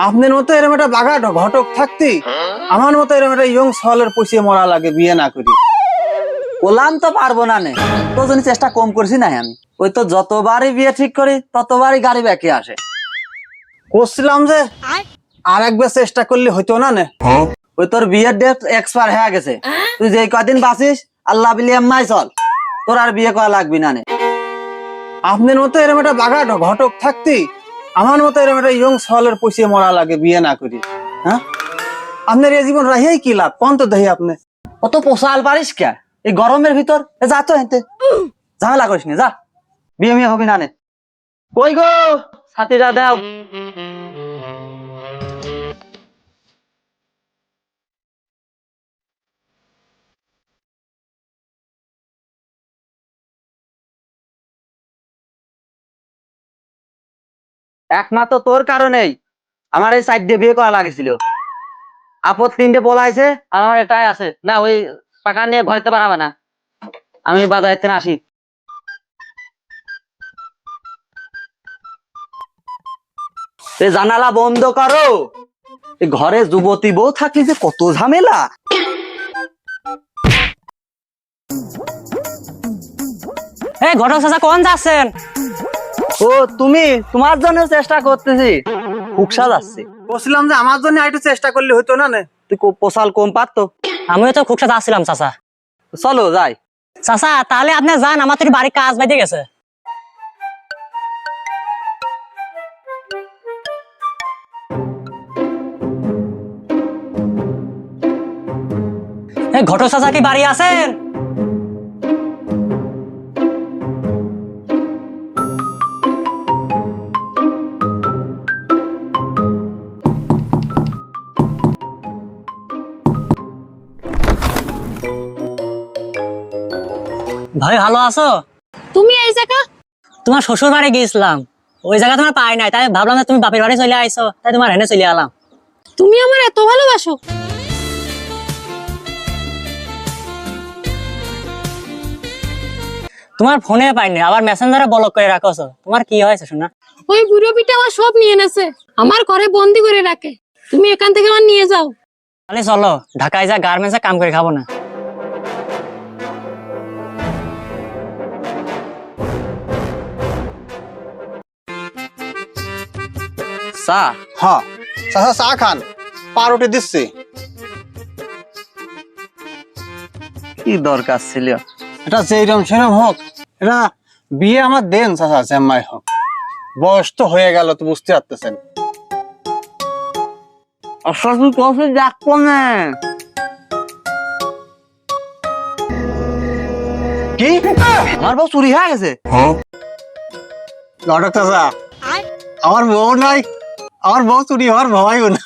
আপনার মতো এরকম একটা বাঘা ঢ- ঘটক থাকতি। আমার মতো এরকম একটা ইয়ং সলের পয়সা মরা লাগে বিয়ে না করি। ওলাম তো পারব না নে। তো জন্য চেষ্টা কম করছি নাই আমি। ওই তো যতবারই বিয়ে ঠিক করি ততবারই গাড়ি ব্যাকে আসে। করছিলাম যে আর একবার চেষ্টা করলে হইতো না নে। ওই তোর বিয়ের ডেট এক্সপায়ার হয়ে গেছে। তুই যে কদিন বাঁচিস আল্লাহ বিলি এম্মাই চল। তোর আর বিয়ে করা লাগবি না নে। আপনার মতো এরকম একটা বাঘা ঢ- ঘটক থাকতি। আমার মতো এরকম একটা ইয়ং সলের পয়সা মরা লাগে, বিয়ে না করি। হ্যাঁ? আপনার এই জীবন রাহিয়াই কি লাভ? কোন তো দেহি আপনি? অত পোষাল পারিস কে? এই গরমের ভিতর? এ যা তো হেঁতে ঝামেলা করিস নি, যা। বিয়ে মিয়ে হবি না নে। কই গো? সাথীরা দাও। একমাত্র তোর কারণেই আমার এই সাইড দিয়ে বিয়ে করা লাগেছিল। আপদ তিনটে বলাইছে আর আমার এটাই আছে। না, ওই পাকা নিয়ে ঘরেতে পারাবে না। আমি বাজার থেকে আসি। জানালা বন্ধ করো। ঘরে যুবতী বউ থাকলে যে কত ঝামেলা। এই ঘটক চাচা, কোন যাচ্ছেন? ও তুমি তোমার জন্য চেষ্টা করতেছি। ফুকসা যাচ্ছে বলছিলাম যে আমার জন্য একটু চেষ্টা করলে হইতো না নে? তুই পোশাল কম পারতো। আমিও তো যাচ্ছিলাম চাচা। চলো যাই। চাচা তাহলে আপনি যান আমার তো বাড়ির কাজ বাইতে গেছে। ঘটক চাচা কি বাড়ি আছেন? ভাই ভালো আছো? তুমি এই জায়গা? তোমার শ্বশুর বাড়ি গিয়েছিলাম। ওই জায়গা তোমার পাই নাই তাই ভাবলাম তুমি বাপের বাড়ি চলে আইছো তাই তোমার হেনে চলে এলাম তুমি আমার এত ভালোবাসো? তোমার ফোনে পাইনি আবার মেসেঞ্জারে ব্লক করে রাখছো। তোমার কি হয়েছে শোনা। ওই বুড়ো পিঠে আমার সব নিয়ে নেছে আমার ঘরে বন্দি করে রাখে। তুমি এখান থেকে আমার নিয়ে যাও। তাহলে চলো ঢাকায় যা গার্মেন্টসে কাম করে খাব না। চা? হ্যাঁ চাচা চা খান। পাউরুটি দিচ্ছি। কি দরকার ছিল? এটা যেরম সেরম হোক এটা বিয়ে আমার দেন চাচা হোক। বয়স তো হয়ে গেল তো বুঝতে পারতেছেন। কফি ডাকবো না। কি? আমার বউ চুরি হয়ে গেছে। ঘটক চাচা আমার বউ নাই। আমার বউ চুরি হওয়ার ভয়ও নাই